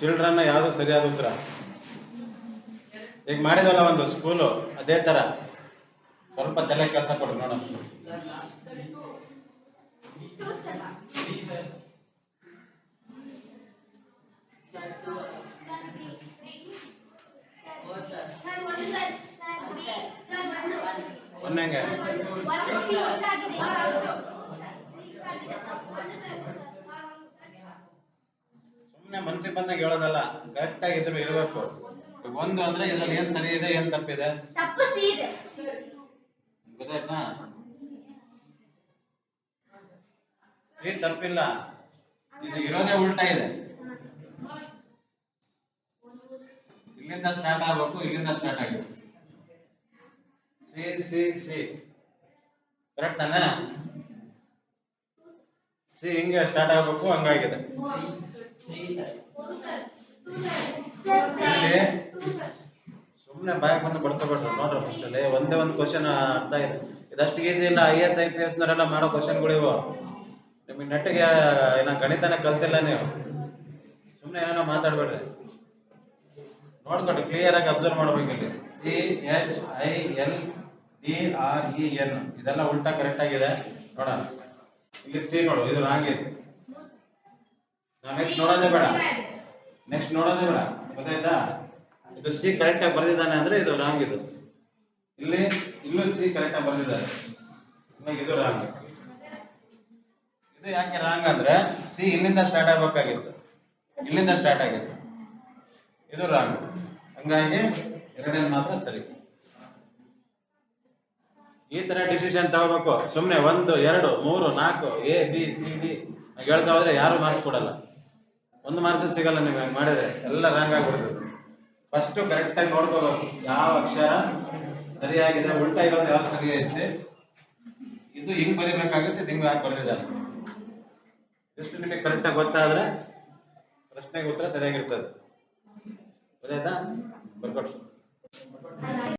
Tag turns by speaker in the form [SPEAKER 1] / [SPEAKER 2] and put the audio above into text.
[SPEAKER 1] Children ಯಾವುದು ಸರಿಯಾದ ಉತ್ತರ? ಈಗ ಮಾಡಿದಲ್ಲ ಒಂದು ಸ್ಕೂಲು ಅದೇ ತರ. ಸ್ವಲ್ಪ ತಲೆ ಕೆಲಸ ಕೊಡು ನೋಡ.
[SPEAKER 2] Two, sir. Sir, B. Sir, one, sir. Sir, B. Sir, one.
[SPEAKER 1] ಒಂದ್ ಹೆಂಗೆ
[SPEAKER 2] ಒಂದು ಸಿ ಆಗಿದೆ ಸಿ ಆಗಿದೆ ಒಂದು ಸರ್
[SPEAKER 1] ಸುಮ್ಮನೆ ಮನ್ಸಿಗೆ ಬಂದಾಗ ಹೇಳೋದಲ್ಲ ಕರೆಕ್ಟ್ ಆಗಿ ಇದ್ರು ಇರಬೇಕು. ಒಂದು ಅಂದ್ರೆ ಇದ್ರಲ್ಲಿ ಏನ್ ಸರಿ ಇದೆ ಏನ್ ತಪ್ಪಿದೆ
[SPEAKER 2] ತಪ್ಪು ಸಿ ಇದೆ.
[SPEAKER 1] ಗೊತ್ತಾಯ್ತಾ? ಸಿ ತಪ್ಪಿಲ್ಲ. ಇದು ಇರೋದೇ ಉಲ್ಟಾ ಇದೆ. ಇಲ್ಲಿಂದ ಸ್ಟಾರ್ಟ್ ಆಗ್ಬೇಕು ಇಲ್ಲಿಂದ ಸ್ಟಾರ್ಟ್ ಆಗಿದೆ. C C C. ಕರೆಕ್ಟ್ ತಾನೆ? ಸಿ ಹಿಂಗೆ ಸ್ಟಾರ್ಟ್ ಆಗ್ಬೇಕು ಹಂಗಾಗಿದೆ. ಸುಮ್ಮನೆ ಬಾಯ್ ಬಂದು ಬರ್ಕೋಬೇಡ್ರಿ ನೋಡ್ರಿ ಫಸ್ಟ್ ಅಲ್ಲಿ. ಒಂದೇ ಒಂದು ಕ್ವಶನ್ ಅರ್ಥ ಇದೆ ಇದಷ್ಟು ಈಸಿ ಇಲ್ಲ I S I P S ನವರೆಲ್ಲ ಮಾಡೋ ಕ್ವಶನ್ಗಳು ಇವು. ನಿಮಗೆ ನೆಟ್ಟಿಗೆ ಏನ ಗಣಿತನ ಕಲ್ತಿಲ್ಲ ನೀವು. ಸುಮ್ಮನೆ ಏನೋ ಮಾತಾಡ್ಬೇಡ್ರಿ. ನೋಡ್ಕೊಂಡು ಕ್ಲಿಯರ್ ಆಗಿ ಅಬ್ಸರ್ವ್ ಮಾಡ್ಬೇಕು ಇಲ್ಲಿ. C H I L D R E N ಇದೆಲ್ಲ ಉಲ್ಟಾ ಕರೆಕ್ಟ್ ಆಗಿದೆ. ನೋಡೋಣ. ಇಲ್ಲಿ ಸಿ ನೋಡು, ಇದು ರಾಂಗ್ ಇದೆ. ನೆಕ್ಸ್ಟ್ ನೋಡೋದೇ ಬೇಡ. ನೆಕ್ಸ್ಟ್ ನೋಡೋದೇ ಬೇಡ. ಗೊತ್ತಾಯ್ತಾ? ಇದು ಸಿ ಕರೆಕ್ಟ್ ಆಗಿ ಬರ್ದಿದ್ದಾನೆ ಅಂದ್ರೆ ಇದು ರಾಂಗ್ ಇದು. ಇಲ್ಲಿ, ಇಲ್ಲೂ ಸಿ ಕರೆಕ್ಟ್ ಆಗಿ ಬರ್ದಿದ್ದಾರೆ ಇದು ರಾಂಗ್ ಇದು ಯಾಕೆ ರಾಂಗ್ ಅಂದ್ರೆ ಸಿ ಇಲ್ಲಿಂದ ಸ್ಟಾರ್ಟ್ ಆಗ್ಬೇಕಾಗಿತ್ತು. ಇಲ್ಲಿಂದ ಸ್ಟಾರ್ಟ್ ಆಗಿತ್ತು. ಇದು ರಾಂಗ್ ಹಂಗಾಗಿ ಎರಡನೇ ಮಾತ್ರ ಸರಿ. ಈ ತರ ಡಿಸಿಷನ್ ತಗೋಬೇಕು. ಸುಮ್ನೆ ಒಂದು, ಎರಡು, ಮೂರು, ನಾಲ್ಕು ಎ ಬಿ ಸಿ ಡಿ ಹೇಳ್ತಾ ಹೋದ್ರೆ ಯಾರು ಮಾರ್ಕ್ಸ್ ಕೊಡಲ್ಲ. ಒಂದು ಮಾರ್ಕ್ಸ್ ಸಿಗಲ್ಲ ನೀವು ಹಂಗೆ ಮಾಡಿದ್ರೆ ಎಲ್ಲ ರಾಂಗ್ ಆಗ್ಬಿಡ್ತದೆ. ಫಸ್ಟ್ ಕರೆಕ್ಟ್ ಆಗಿ ನೋಡ್ಕೋಬೇಕು. ಯಾವ ಅಕ್ಷರ ಸರಿಯಾಗಿದೆ, ಉಲ್ಟಾ ಇರೋದು ಯಾವ ಸರಿ ಐತೆ ಇದು ಹಿಂಗ್ ಬರೀಬೇಕಾಗುತ್ತೆ ಹಿಂಗ್ ಯಾಕೆ ಬರ್ದಿದ್ದಾರೆ. ಎಷ್ಟು ನಿಮಗೆ ಕರೆಕ್ಟ್ ಆಗಿ ಗೊತ್ತಾದ್ರೆ ಪ್ರಶ್ನೆಗೆ ಉತ್ತರ ಸರಿಯಾಗಿರ್ತದೆ. ಗೊತ್ತಾಯ್ತಾ ಬರ್ಕೊಟ್ಟು